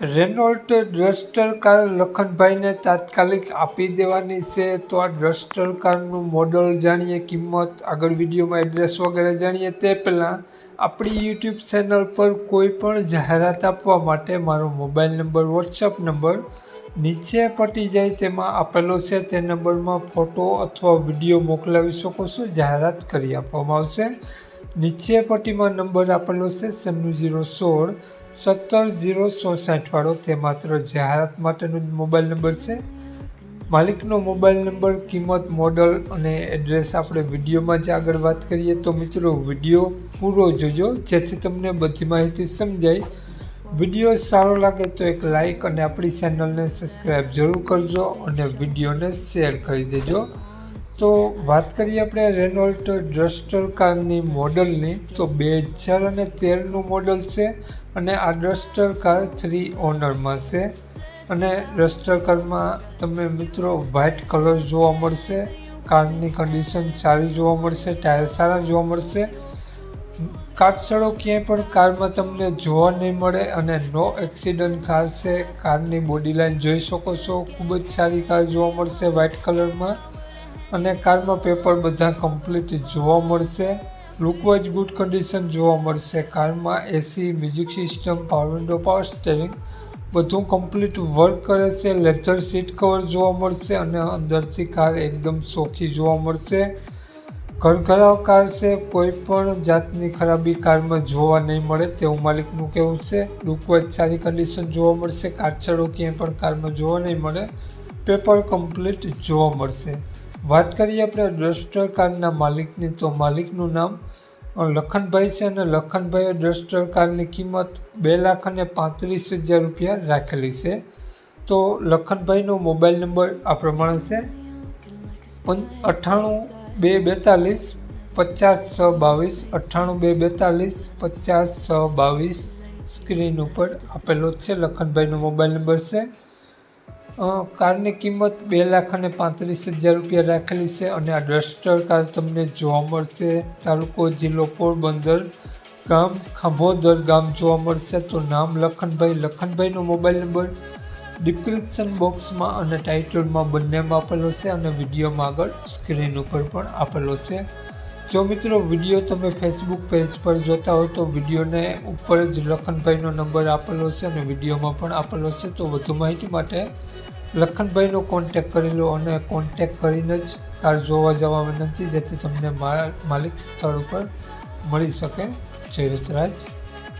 રેનોલ્ટ duster car લખનભાઈને તાત્કાલિક આપી દેવાની છે. તો આ ડસ્ટર કારનું મોડલ જાણીએ, કિંમત, આગળ વિડીયોમાં એડ્રેસ વગેરે જાણીએ તે પહેલાં આપણી યુટ્યુબ ચેનલ પર કોઈ પણ જાહેરાત આપવા માટે મારો મોબાઈલ નંબર, વોટ્સઅપ નંબર નીચે પટી જાય તેમાં આપેલો છે. તે નંબરમાં ફોટો અથવા વીડિયો મોકલાવી શકો છો. જાહેરાત કરી આપવામાં આવશે. નીચે પટ્ટીમાં નંબર આપેલો છે સેમનું જીરો સોળ, સત્તર જીરો ચોસાઠવાળો તે માત્ર જાહેરાત માટેનો જ મોબાઈલ નંબર છે. માલિકનો મોબાઈલ નંબર, કિંમત, મોડલ અને એડ્રેસ આપણે વિડીયોમાં જ આગળ વાત કરીએ તો મિત્રો વીડિયો પૂરો જોજો, જેથી તમને બધી માહિતી સમજાય. વીડિયો સારો લાગે તો એક લાઈક અને આપણી ચેનલને સબસ્ક્રાઈબ જરૂર કરજો અને વિડીયોને શેર કરી દેજો. તો વાત કરીએ આપણે રેનોલ્ટ ડસ્ટર કારની મોડલની. તો બે હજાર અને તેરનું મોડલ છે અને આ ડસ્ટર કાર થ્રી ઓનરમાં છે. અને ડસ્ટર કારમાં તમને મિત્રો વ્હાઇટ કલર જોવા મળશે, કારની કન્ડિશન સારી જોવા મળશે, ટાયર સારા જોવા મળશે. કાટસળો ક્યાંય પણ કારમાં તમને જોવા નહીં મળે અને નો એક્સિડન્ટ કાર છે, કારની બોડી લાઈન જોઈ શકો છો. ખૂબ જ સારી કાર જોવા મળશે વ્હાઇટ કલરમાં. અને કારમાં પેપર બધા કમ્પ્લીટ જોવા મળશે. લુકવાઇઝ ગુડ કન્ડિશન જોવા મળશે. કારમાં AC music system power window power steering બધું કમ્પ્લીટ વર્ક કરે છે. લેધર સીટ કવર જોવા મળશે અને અંદરથી કાર એકદમ સોખી જોવા મળશે. ઘરઘરાવ કાર છે. કોઈ પણ જાતની ખરાબી કારમાં જોવા નહીં મળે તેવું માલિકનું કહેવું છે. લુકવાઇઝ સારી કન્ડિશન જોવા મળશે. કાચડો ક્યાંય પણ કારમાં જોવા નહીં મળે. પેપર કમ્પ્લીટ જોવા મળશે. વાત કરીએ આપણે ડસ્ટર કારના માલિકની, તો માલિકનું નામ લખનભાઈ છે અને લખનભાઈએ ડસ્ટર કારની કિંમત બે લાખ અને પાંત્રીસ હજાર રૂપિયા રાખેલી છે. તો લખનભાઈનો મોબાઈલ નંબર આ પ્રમાણે છે. અઠ્ઠાણું બે બેતાલીસ પચાસ છ બાવીસ, અઠ્ઠાણું બે બેતાલીસ પચાસ છ બાવીસ સ્ક્રીન ઉપર આપેલો છે. લખનભાઈનો મોબાઈલ નંબર છે. કારની કિંમત બે લાખ અને પાંત્રીસ હજાર રૂપિયા રાખેલી છે અને આ ડસ્ટર કાર તમને જોવા મળશે. તાલુકો જિલ્લો પોરબંદર ગામ ખાંભોદર ગામ જોવા મળશે. તો નામ લખનભાઈ. લખનભાઈનો મોબાઈલ નંબર ડિસ્ક્રિપ્શન બોક્સમાં અને ટાઇટલમાં બંનેમાં આપેલો છે અને વિડીયોમાં આગળ સ્ક્રીન ઉપર પણ આપેલો છે. જો મિત્રો વીડિયો તમે ફેસબુક પેજ પર જોતા હોય તો વિડીયોને ઉપર જ લખનભાઈનો નંબર આપેલો છે અને વિડીયોમાં પણ આપેલો છે, તો વધુ માહિતી માટે લખનભાઈનો કોન્ટેક કરી લો અને કોન્ટેક કરીને જ કાર જોવા જવા વિનંતી, જેથી તમને માલિક સ્થળ ઉપર મળી શકે. જય વસરાજ